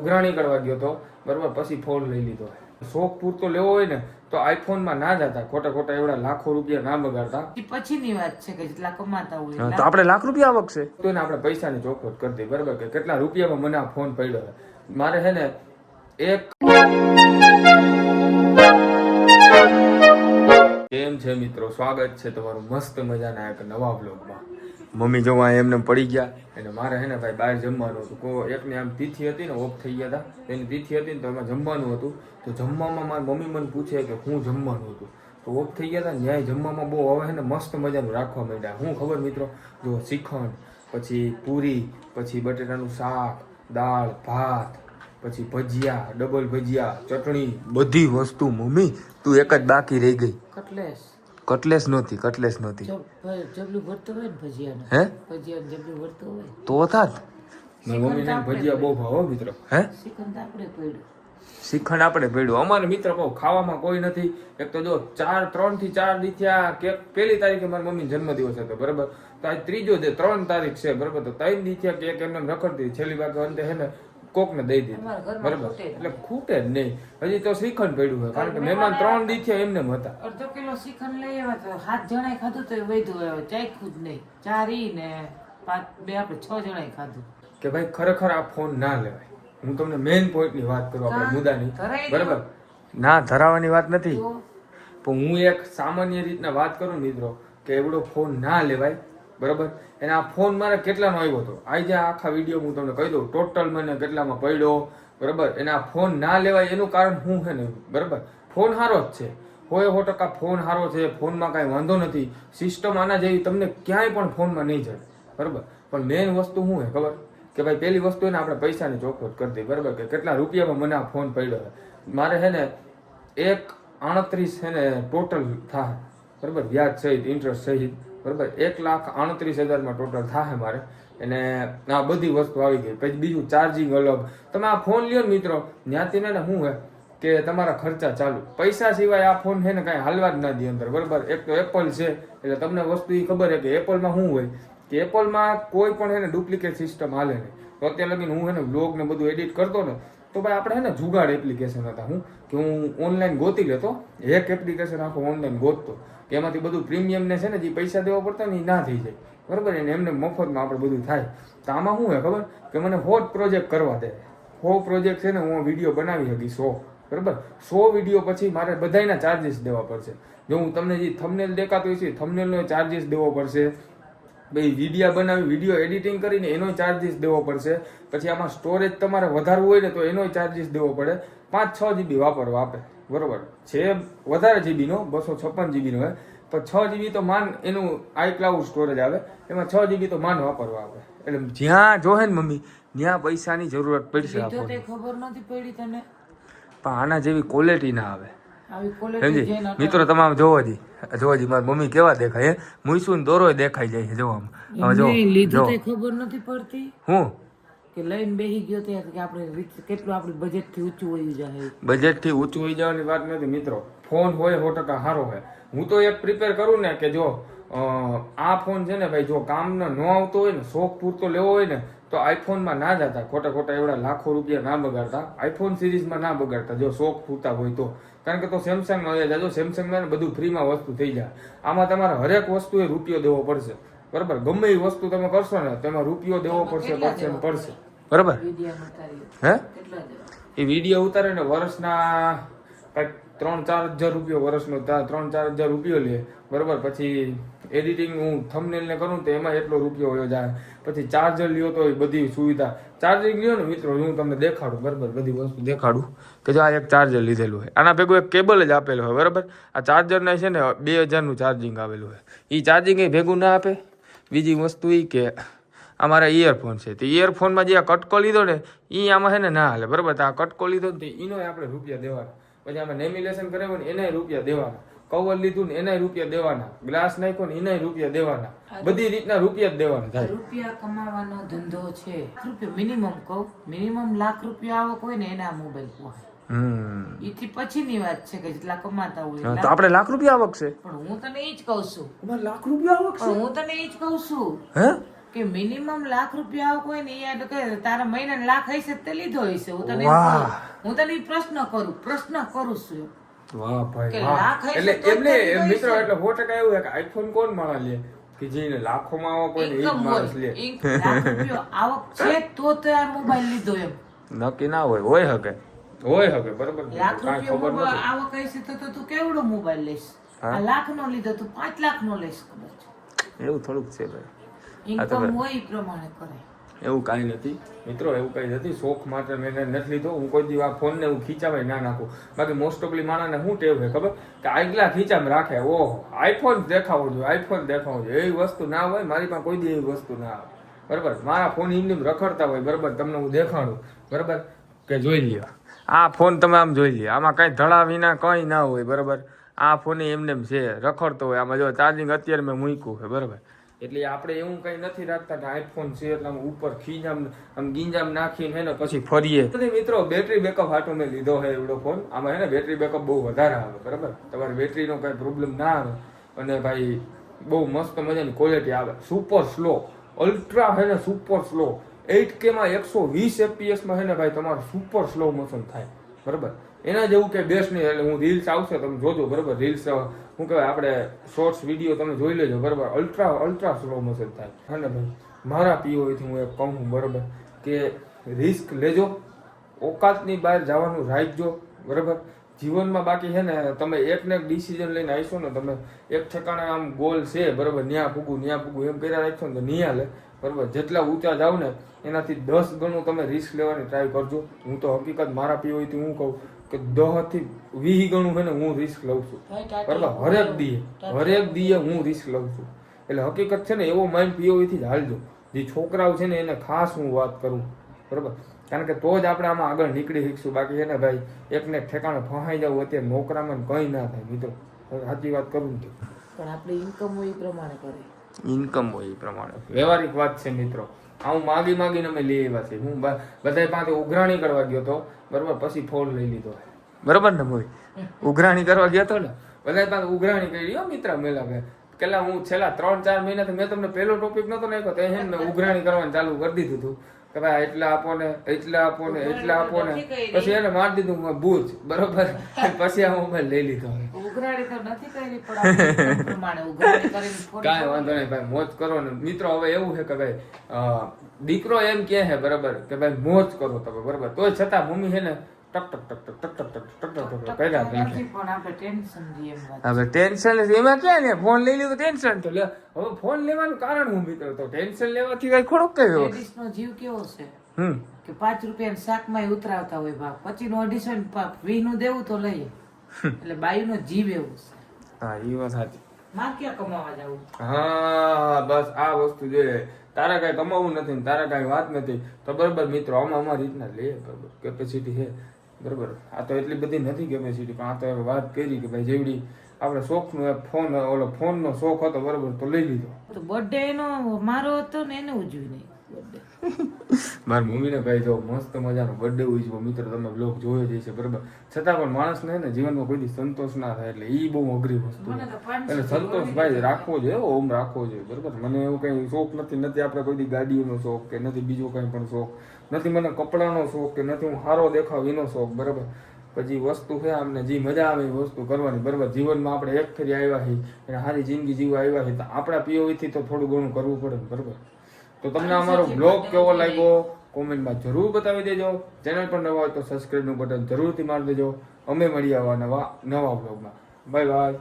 ઉઘરાણી કરવા ગયો હતો બરાબર પછી ફોન લઈ લીધો. શોખ પૂરતો લેવો હોય ને તો આઈફોનમાં ના જતા ખોટા ખોટા એવડા લાખો રૂપિયા ના બગાડતા. પછીની વાત છે કે જેટલા કમાતા હોય તો આપણે લાખ રૂપિયા આવક છે તો એને આપણે પૈસાની ચોખવટ કરી દઈએ બરાબર કે કેટલા રૂપિયામાં મને આ ફોન પડ્યો છે. મારે છે ને એક કેમ છે મિત્રો? સ્વાગત છે તમારું મસ્ત મજાના એક નવા બ્લોગમાં મમ્મી જો એમને પડી ગયા, એટલે મારે હે ને ભાઈ બહાર જમવાનું હતું. કો, એકની આમ તિથિ હતી ને, ઓફ થઈ ગયા હતા. એની તિથિ હતી ને, તો એમાં જમવાનું હતું. તો જમવામાં મારી મમ્મી મને પૂછે કે હું જમવાનું હતું. તો ઓફ થઈ ગયા હતા ન્યાય જમવામાં બહુ હવે ને, મસ્ત મજાનું રાખવા માંડ્યા. હું ખબર મિત્રો, જો શ્રીખંડ પછી પૂરી, પછી બટેટાનું શાક, દાળ, ભાત, પછી ભજીયા, ડબલ ભજીયા, ચટણી, બધી વસ્તુ, મમ્મી, તું એક જ બાકી રહી ગઈ. કટલેસ. કટલેસ નહોતી કટલેસ નહોતી. જબલું ભરતું હોય ને ભજીયાનું હે? ભજીયાનું જબલું ભરતું હોય. તો થાત. મારી મમ્મીને ભજીયા બહુ ભાવ હો મિત્રો. હે? શ્રીખંડ આપણે પડ્યું. શ્રીખંડ આપણે પડ્યું. અમારે મિત્ર કહું ખાવામાં કોઈ નથી. એક તો જો ચાર ત્રણથી ચાર દી થયા કે પહેલી તારીખે મારી મમ્મી જન્મદિવસ હતો બરાબર? તો આજ ત્રીજો જે ત્રણ તારીખ છે બરાબર? તો ત્રણ દી થયા કેક એમને એમ રખડતી છેલ્લી વાગે અંતે હે ને કોકને દઈ દીધી. બરાબર. એટલે ખૂટે જ નહીં. હજી તો શ્રીખંડ પડ્યું હોય કારણ કે મહેમાન ત્રણ દી થયા એમને એમ હતા અડધો કિલો શ્રીખંડ લઈ આવ્યા તો હાથ જણાય ખાધું તો એ વધ્યું આવે ચાખ્યું જ નહીં. ચાર ને પાંચ બે આપણે છ જણાય ખાધું. કે ભાઈ ખરેખર આ ફોન ના લેવાય. હું તમને મેઇન પોઈન્ટની વાત કરું આપણે મુદ્દાની. બરાબર? ના ધરાવવાની વાત નથી. પણ હું એક સામાન્ય રીતના વાત કરું મિત્રો કે એવડો ફોન ના લેવાય. બરાબર? અને આ ફોન મારે કેટલાનો આવ્યો હતો? આજે આખા વીડિયો હું તમને કહી દઉં, ટોટલ મને કેટલામાં પડ્યો? બરાબર? અને આ ફોન ના લેવાય એનું કારણ શું છે ને? બરાબર? ફોન સારો જ છે. હોય સો ટકા ફોન સારો છે, ફોનમાં કાંઈ વાંધો નથી. સિસ્ટમ આના જેવી તમને ક્યાંય પણ ફોનમાં નહીં જાય. બરાબર? પણ મેઇન વસ્તુ શું છે ખબર? કે ભાઈ પહેલી વસ્તુ એને આપણે પૈસાની ચોખવટ કરી દઈએ, બરાબર? કે કેટલા રૂપિયામાં મને આ ફોન પડ્યો મારે છે ને એક આણત્રીસ છે ને ટોટલ થાય બરાબર? વ્યાજ સહિત ઇન્ટરેસ્ટ સહિત. બરાબર? એક લાખ આણત્રીસ હજારમાં ટોટલ થાય મારે. અને આ બધી વસ્તુ આવી ગઈ. પછી બીજું ચાર્જિંગ અલગ. તમે આ ફોન લ્યો મિત્રો. ત્યાંથી ને શું હે કે તમારા ખર્ચા ચાલુ. પૈસા સિવાય આ ફોન છે ને કાંઈ હાલવા જ ના દે અંદર. બરાબર? એક તો એપલ છે. એટલે તમને વસ્તુ એ ખબર છે કે એપલમાં શું હોય? કે એપલમાં કોઈ પણ એને ડુપ્લિકેટ સિસ્ટમ હાલે નહીં. તો અત્યારે લગીને હું એને બ્લોગ ને બધું એડિટ કરતો ને તો ભાઈ આપણે હે ને જુગાડ એપ્લિકેશન હતા હું, કે હું ઓનલાઈન ગોતી લેતો એક એપ્લિકેશન આખો ઓનલાઈન ગોતતો. કે એમાંથી બધું પ્રીમિયમને છે ને જે પૈસા દેવા પડતા ને એ ના થઈ જાય. બરાબર? એને એમને મફતમાં આપણે બધું થાય. તો આમાં શું હે ખબર? કે મને હોટ પ્રોજેક્ટ કરવા દે. હો પ્રોજેક્ટ છે ને હું વીડિયો બનાવી શકી સો. બરાબર? સો વીડિયો પછી મારે બધાયના ચાર્જિસ દેવા પડશે. જો હું તમને જે થમનેલ દેખાતો હોય છે થમનેલનો ચાર્જિસ દેવો પડશે. ભાઈ વિડીયા બનાવી વીડિયો એડિટિંગ કરીને એનો ચાર્જિસ દેવો પડશે. પછી આમાં સ્ટોરેજ તમારે વધારવું હોય ને તો એનો ચાર્જિસ દેવો પડે. પાંચ છ જીબી વાપરવા આપે. બરોબર? છે વધારે જીબીનો બસો છપ્પન જીબીનો હોય પણ છ જીબી તો માન એનું આઈ ક્લાઉડ સ્ટોરેજ આવે. એમાં છ જીબી તો માન વાપરવા આવે એટલે જ્યાં જોહે ને મમ્મી ત્યાં પૈસાની જરૂરત પડશે ખબર નથી પડી તને. પણ આના જેવી ક્વોલિટી ના આવે. સમજી? મિત્રો તમામ જોવો જી. જોવો જી મારી મમ્મી કેવા દેખાય હે? મુઈસુન દોરો દેખાઈ જાય જો આમ. હવે જો લીધું ખબર નથી પડતી હું? કે લઈને બેહી ગયો તે કે આપણે કેટલું આપણું બજેટથી ઊંચું હોય જાય બજેટથી ઊંચું હોઈ જવાની વાત નથી મિત્રો. ફોન હોય સો ટકા સારો હોય. હું તો એક પ્રિપેર કરું ને કે જો આ ફોન છે ને ભાઈ જો કામનો ન આવતો હોય ને શોખ પૂરતો લેવો હોય ને તો આઈફોનમાં ના જતા. ખોટા ખોટા એવડા લાખો રૂપિયા ના બગાડતા. આઈફોન સિરીઝમાં ના બગાડતા જો શોખ પૂરતા હોય તો. કારણ કે તો સેમસંગ નો જાજો સેમસંગમાં ને બધું ફ્રીમાં વસ્તુ થઈ જાય. આમાં તમારે હરેક વસ્તુએ રૂપિયો દેવો પડશે. બરાબર? ગમે એ વસ્તુ તમે કરશો ને તેમાં રૂપિયો દેવો પડશે પડશે. પડશે? બરાબર. હે? એ વીડિયો ઉતારે ને વર્ષના કંઈક ત્રણ ચાર હજાર રૂપિયો વર્ષનો ત્રણ ચાર હજાર રૂપિયો લે. બરાબર? પછી એડિટિંગ હું થંબનેલને કરું તો એમાં એટલો રૂપિયો હોય જાય. પછી ચાર્જર લ્યો તો એ બધી સુવિધા. ચાર્જિંગ લ્યો ને મિત્રો, હું તમને દેખાડું, બરાબર? બધી વસ્તુ દેખાડું. કે જો આ એક ચાર્જર લીધેલું હોય. આના ભેગું એક કેબલ જ આપેલું હોય, બરાબર? આ ચાર્જરના છે ને બે હજારનું ચાર્જિંગ આવેલું હોય. એ ચાર્જિંગ એ ભેગું ના આપે. બીજી વસ્તુ એ કે આ મારા ઇયરફોન છે. તો ઇયરફોનમાં જે આ કટકો લીધો ને એ આમાં છે ને ના હાલે, બરાબર? આ કટકો લીધો ને તો એનો આપણે રૂપિયા દેવાના. પછી આમાં નેમિલેશન કરાવ્યું ને એને રૂપિયા દેવાના. કવર લીધું ને એનાય રૂપિયા દેવાના. ગ્લાસ નાખ્યો ને એનાય રૂપિયા દેવાના. બધી રીતના રૂપિયા જ દેવાના. થાય. રૂપિયા કમાવાનો ધંધો છે. રૂપિયા મિનિમમ કહું. મિનિમમ લાખ રૂપિયા આવક હોય ને એના મોબાઈલ હોય હમ. એથી પછીની વાત છે કે જેટલા કમાતા હોય તો આપણે લાખ રૂપિયા આવક છે? પણ હું તને એ જ કહું છું. અમાર લાખ રૂપિયા આવક છે? હું તને એ જ કહું છું હે? કે મિનિમમ લાખ રૂપિયા આવક હોય ને એ એટલે કે તારા મહિના લાખ હશે તે લીધો હશે. હું તને. હું તને પ્રશ્ન કરું પ્રશ્ન કરું છું. વાહ ભાઈ વાહ. એટલે એમને કરી મિત્રો એટલે સો ટકા એવું છે કે આઈફોન કોણ માણસ લે? કે જેને લાખોમાં આવક હોય ને એ માણસ લે. આવક છે તો તો આ મોબાઈલ લીધો એમ. નક્કી ના હોય હોય હકે. હોય હકે બરોબર લાખ રૂપિયા આવક હશે તો તો તું કેવડો મોબાઈલ લઈશ? આ લાખ નો લીધો તું પાંચ લાખ નો લઈશ કદાચ એવું થોડુંક છે ભાઈ. આ ઇન્કમ હોય પ્રમાણે કરાય એવું કાંઈ નથી. મિત્રો, એવું કંઈ નથી. શોખ માટે મેં નથી લીધો. હું કોઈ દી આ ફોનને હું ખીચામાં ના નાખું. બાકી મોસ્ટ ઓફલી માણસને શું ટેવ છે ખબર? કે આગલા ખીચામાં રાખે. ઓહો આઈફોન દેખાવો જોઈએ આઈફોન દેખાવો જોઈએ. એવી વસ્તુ ના હોય, મારી પાસે કોઈ દી એવી વસ્તુ ના આવે. બરાબર? મારા ફોન એમને એમ રખડતા હોય, બરાબર? તમને હું દેખાડું. બરાબર? કે જોઈ લ્યો. આ ફોન તમે આમ જોઈ લ્યો. આમાં કાંઈ ધડા વિના કંઈ ના હોય, બરાબર? આ ફોન એમને એમ છે, રખડતો હોય. આમાં જો ચાર્જિંગ અત્યારે મેં મૂક્યું છે, બરાબર? એટલે આપણે એવું કઈ નથી રાખતા કે આઈફોન છે એટલે આમ ઉપર ખીજામ આમ ગીંજામ નાખીને હે ને પછી ફરીએ. તો મિત્રો બેટરી બેકઅપ હાટો મેં લીધો હે એવડો ફોન આમાં હે ને બેટરી બેકઅપ બહુ વધારે આવે, બરાબર? તમારે બેટરીનો કઈ પ્રોબ્લેમ ના આવે. અને ભાઈ, બહુ મસ્ત મજાની ક્વોલિટી આવે. સુપર સ્લો અલ્ટ્રા હે ને સુપર સ્લો એઇટ કેમાં એકસો વીસ એપીએસમાં હે ને ભાઈ, તમારું સુપર સ્લો મોશન થાય. બરાબર? એના જેવું કે બેસ્ટ નહીં એટલે હું રીલ્સ આવશે, તમે જોજો, બરાબર? રીલ્સ શું કહેવાય, આપણે શોર્ટ્સ વીડિયો તમે જોઈ લેજો, બરાબર? અલ્ટ્રા અલ્ટ્રા સ્લો મોશન થાય. હા ભાઈ, મારા પીઓથી હું એક કહું બરાબર? કે રિસ્ક લેજો, ઓકાતની બહાર જવાનું રાખજો, બરાબર? જીવનમાં બાકી છે ને તમે એક ને એક ડિસિઝન લઈને આવીશો ને તમે એક ઠેકાણે આમ ગોલ છે બરાબર ન્યા ફૂગું ન્યા ફૂગું એમ કર્યા રાખશો ને તો નિયા લે બરાબર. જેટલા ઊંચા જાવ ને એનાથી દસ ગણું તમે રિસ્ક લેવાની ટ્રાય કરજો. હું તો હકીકત મારા પીઓથી હું કહું કે દહથી વીસ ગણું છે ને હું રિસ્ક લઉં છું. બરાબર હરેક દીએ હરેક દીએ હું રિસ્ક લઉં છું. એટલે હકીકત છે ને એવો માઇન્ડ પીઓથી જ હાલજો. જે છોકરાઓ છે ને એને ખાસ હું વાત કરું બરાબર. કારણ કે તો જ આપણે આમાં આગળ નીકળી શકીશું. બાકી છે ને ભાઈ એકને એક ઠેકાણે ફહાઈ જવું અત્યારે નોકરામાં કંઈ ના થાય. મિત્રો સાચી વાત કરું તો. પણ આપણે ઇન્કમ હોય એ પ્રમાણે કરે. ઇન્કમ હોય એ પ્રમાણે. વ્યવહારિક વાત છે મિત્રો. આ હું માગી માગીને અમે લઈ આવ્યા છે હું બધા પાસે ઉઘરાણી કરવા ગયો તો બરાબર પછી ફોન લઈ લીધો. બરાબર ને ભાઈ? ઉઘરાણી કરવા ગયો તો ને? બધા પાસે ઉઘરાણી કરી. હો મિત્ર મેલા ભાઈ પેલા હું છેલ્લા ત્રણ ચાર મહિનાથી મેં તમને પહેલો ટોપિક નતો નાખ્યો તો એને મેં ઉઘરાણી કરવાનું ચાલુ કરી દીધું હતું કે ભાઈ એટલા આપો ને એટલા આપો ને એટલા આપો ને પછી એને માર દીધું બૂજ બરોબર? પછી આ મોબાઈલ લઈ લીધો કઈ તો નથી કરી પણ પ્રમાણે ઉઘરાણી કરીને કાંઈ વાંધો નહીં ભાઈ મોજ કરો ને. મિત્રો હવે એવું છે કે ભાઈ દીકરો એમ કે છે બરાબર કે ભાઈ મોજ કરો તમે બરાબર? તોય છતાં મમ્મી છે ને હવે ટેન્શન એમાં ક્યાં ને ફોન લઈ લીધો ટેન્શન તો લે હવે ફોન લેવાનું કારણ હું મિત્રો તો ટેન્શન લેવાથી કઈ ખોડો કયો નો જીવ કેવો છે હમ કે પાંચ રૂપિયા શાકમાં ઉતરાવતા હોય બાપ પછી નું અઢીસો પાપ વી નું દેવું તો લઈએ એટલે બાયુ નો જીવ એવો છે હા એ વાત સાચી માર ક્યાં કમાવા જવું હા બસ આ વસ્તુ જે તારા કાંઈ કમાવું નથી તારા કાંઈ વાત નથી તો બરાબર મિત્રો આમાં અમારી રીતના લે બરાબર કેપેસિટી છે બરાબર આ તો એટલી બધી નથી કેપેસિટી પણ આ તો વાત કરી કે ભાઈ જેવડી આપણે શોખનો ફોન, ઓલો ફોનનો શોખ હતો બરાબર, તો લઈ લીધો તો બર્થડે એનો મારો હતો ને એને ઉજવી નહીં. મારી મમ્મીને ભાઈ જો મસ્ત મજાનો બર્થડે ઉજવો મિત્રો તમે બ્લોગ જોયો જ છે બરાબર? છતાં પણ માણસને ને જીવનમાં કોઈ દી સંતોષ ના થાય એટલે એ બહુ અઘરી વસ્તુ એટલે સંતોષ ભાઈ રાખવો જોઈએ ઓમ રાખવો જોઈએ બરાબર? મને એવું કઈ શોખ નથી નથી આપણે કોઈ દી ગાડીઓનો શોખ કે નથી બીજો કઈ પણ શોખ. નથી મને કપડાનો શોખ કે નથી હું સારો દેખાવ એનો શોખ બરાબર? પછી વસ્તુ છે અમને જે મજા આવે એ વસ્તુ કરવાની બરાબર? જીવનમાં આપણે એક ફેરી આવ્યા છીએ અને સારી જિંદગી જીવવા આવ્યા છીએ તો આપણા પીઓવીથી થી તો થોડું ઘણું કરવું પડે બરાબર? તો તમને અમારો બ્લોગ કેવો લાગ્યો? કોમેન્ટમાં જરૂર બતાવી દેજો. ચેનલ પર નવા હોય તો સબસ્ક્રાઈબનું બટન જરૂરથી મારી દેજો. અમે મળીએ આવા નવા નવા બ્લોગમાં. Bye bye.